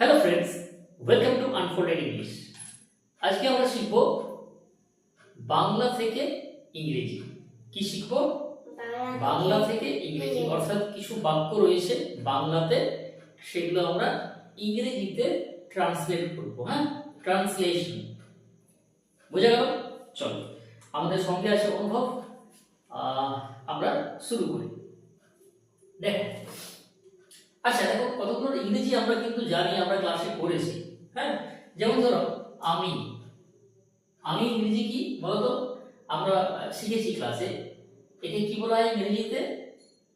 Hello friends welcome to unfolded English আজকে আমরা শিখব বাংলা থেকে ইংরেজি। কি শিখব? বাংলা থেকে ইংরেজি। অর্থাৎ কিছু বাক্য রয়েছে বাংলাতে, সেগুলো আমরা ইংরেজিতে ট্রান্সলেট করব হ্যাঁ? ট্রান্সলেশন বোঝা গেল? চলো, আমাদের সঙ্গে আছে অনুভব। আমরা শুরু করি। দেখো আচ্ছা দেখো কতগুলো ইংরেজি আমরা কিন্তু জানি আমরা ক্লাসে পড়েছি। হ্যাঁ? যেমন ধরো আমি। আমি ইংরেজি কি বলতো? আমরা শিখেছি ক্লাসে একে কি বলা হয় ইংরেজিতে?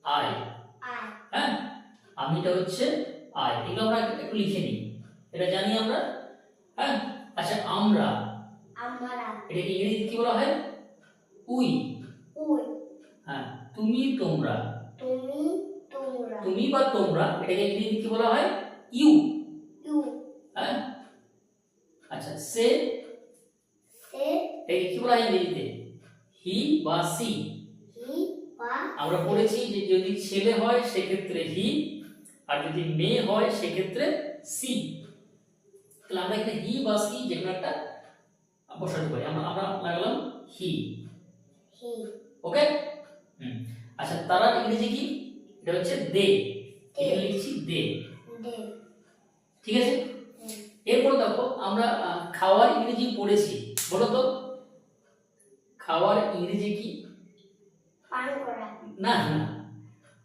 আই হ্যাঁ? আমিটা হচ্ছে আই এগুলো আমরা একটু লিখে নিই। এটা জানি আমরা? হ্যাঁ? আচ্ছা আমরা। এটাকে ইংরেজিতে কি বলা হয়? উই। হ্যাঁ তুমি তোমরা। তুমি বা তোমরা এটাকে ইংরেজিতে কি বলা হয়? ইউ। হ্যাঁ? আচ্ছা সে এটাকে কি বলা হয় ইংরেজিতে? হি বা সি। আমরা পড়েছি যে যদি ছেলে হয় সেক্ষেত্রে হি আর যদি মেয়ে হয় সেক্ষেত্রে সি। তাহলে আমরা এখানে হি বা সি যে কোনো একটা বসাতে পারি। আমরা আমরা লাগালাম হি। ওকে? হুম। আচ্ছা তারা ইংরেজি কি? এটা হচ্ছে দে। এখানে লিখছি দে। ঠিক আছে? এরপর দেখো আমরা খাওয়ার ইংরেজি পড়েছি। বলো তো? খাওয়ার ইংরেজি কি? না না।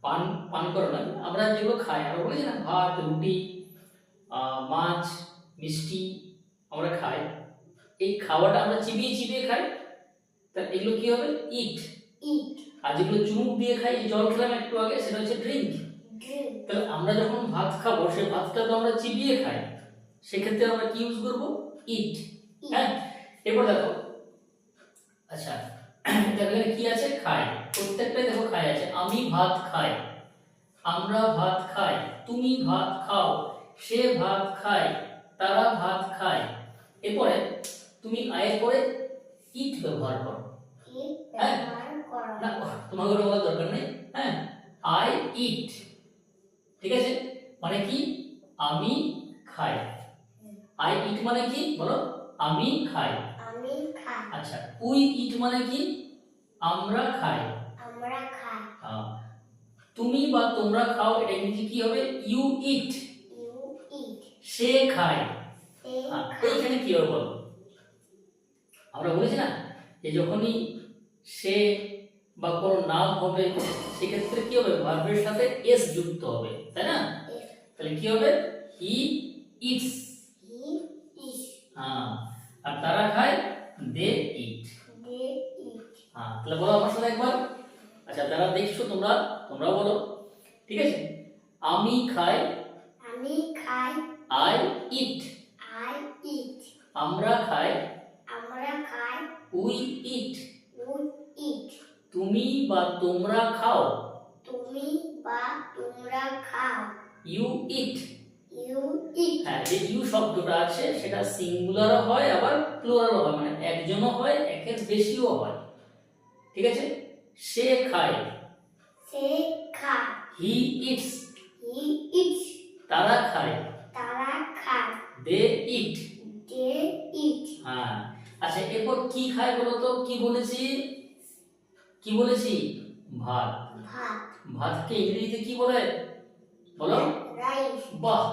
পান পান করো না। আমরা যেগুলো খাই আমরা বলি না ভাত রুটি মাছ মিষ্টি আমরা খাই। এই খাওয়াটা আমরা চিবিয়ে চিবিয়ে খাই। তা এগুলো কি হবে? ইট। ইট। আর যেগুলো চুমুক দিয়ে খাই জল খেলাম একটু আগে সেটা হচ্ছে ড্রিঙ্ক তাহলে আমরা যখন ভাত খাব সেই ভাতটা তো আমরা চিবিয়ে খাই। সেক্ষেত্রে আমরা কি ইউজ করব? ইট হ্যাঁ? এরপর দেখো। আচ্ছা এখানে কি আছে? খাই। প্রত্যেকটাই দেখো খাই আছে। আমি ভাত খাই আমরা ভাত খাই তুমি ভাত খাও সে ভাত খায় তারা ভাত খায়। এরপরে তুমি আয়ের পরে ইট ব্যবহার করো। না তোমাকে ওটা বলার দরকার নেই। হ্যাঁ আই ইট ঠিক আছে? মানে কি? আমি খাই। আই ইট মানে কি? বলো। আমি খাই। আমি খাই। আচ্ছা উই ইট মানে কি? আমরা খাই। আমরা খাই। আহ, তুমি বা তোমরা খাও এটা ইংরেজি কি হবে? ইউ ইট ইউ ইট সে খায়। এইখানে কি হবে বলো? আমরা বলেছি না যে যখনই সে বা কোনো নাম হবে সেক্ষেত্রে কি হবে? ভার্বের সাথে এস যুক্ত হবে তাই না? তাহলে কি হবে? হি ইটস হ্যাঁ আর তারা খায় দে ইট হ্যাঁ তাহলে বলো আমার সাথে একবার। আচ্ছা যারা দেখছ তোমরা তোমরাও বলো ঠিক আছে? আমি খাই আমি খাই আই ইট আই ইট আমরা খাই আমরা খাই উই ইট তুমি বা তোমরা খাও। তুমি বা তোমরা খাও। ইউ ইট ইউ ইট হ্যাঁ যে ইউ শব্দটা আছে সেটা সিঙ্গুলারও হয় আবার প্লুরালও হয় মানে একজনও হয় একের বেশিও হয়। ঠিক আছে? সে খায়। সে খায়। হি ইটস হি ইটস তারা খায়। তারা খায়। দে ইট দে ইট হ্যাঁ। আচ্ছা এরপর কি খায় বলো তো কি বলেছি? কি বলেছি? ভাত। ভাত। ভাতকে ইংরেজিতে কি বলে? বলো। রাইস। বাহ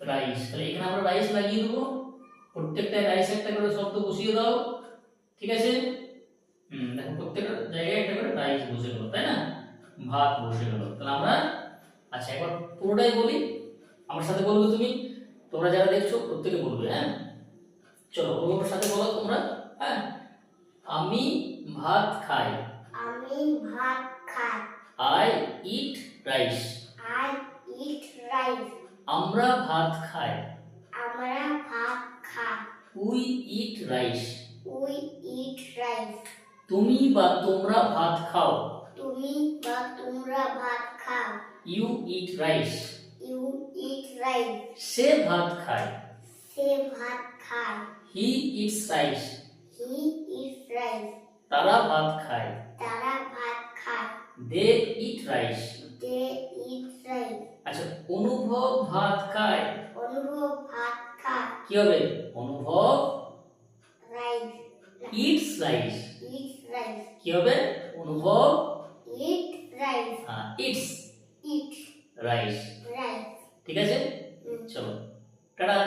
রাইস। তাহলে এখানে আমরা রাইস লাগিয়ে দেবো। প্রত্যেকটা রাইস একটা করে শব্দ বসিয়ে দাও। ঠিক আছে? হুম দেখো প্রত্যেকটা জায়গায় একটা করে রাইস বসে গেল তাই না? ভাত বসে গেল। তাহলে আমরা আচ্ছা একবার পুরোটাই বলি। আমার সাথে বলবে তুমি। তোমরা যারা দেখছ প্রত্যেকে বলবে হ্যাঁ? চলো ওর সাথে বলো তোমরা হ্যাঁ আমি ভাত খাই আমি ভাত খাই I eat rice I eat rice আমরা ভাত খাই। আমরা ভাত খাই। We eat rice we eat rice তুমি বা তোমরা ভাত খাও। তুমি বা তোমরা ভাত খাও। You eat rice you eat rice সে ভাত খায়। সে ভাত খায়। He eats rice he eat rice তারা ভাত খায়। তারা ভাত খায়। দে ইট রাইস দে ইট রাইস আচ্ছা অনুভব ভাত খায়। অনুভব কি হবে? অনুভব rice eats rice eat rice কি হবে? অনুভব eat rice eats eat rice rice ঠিক আছে? চলো। টাটা।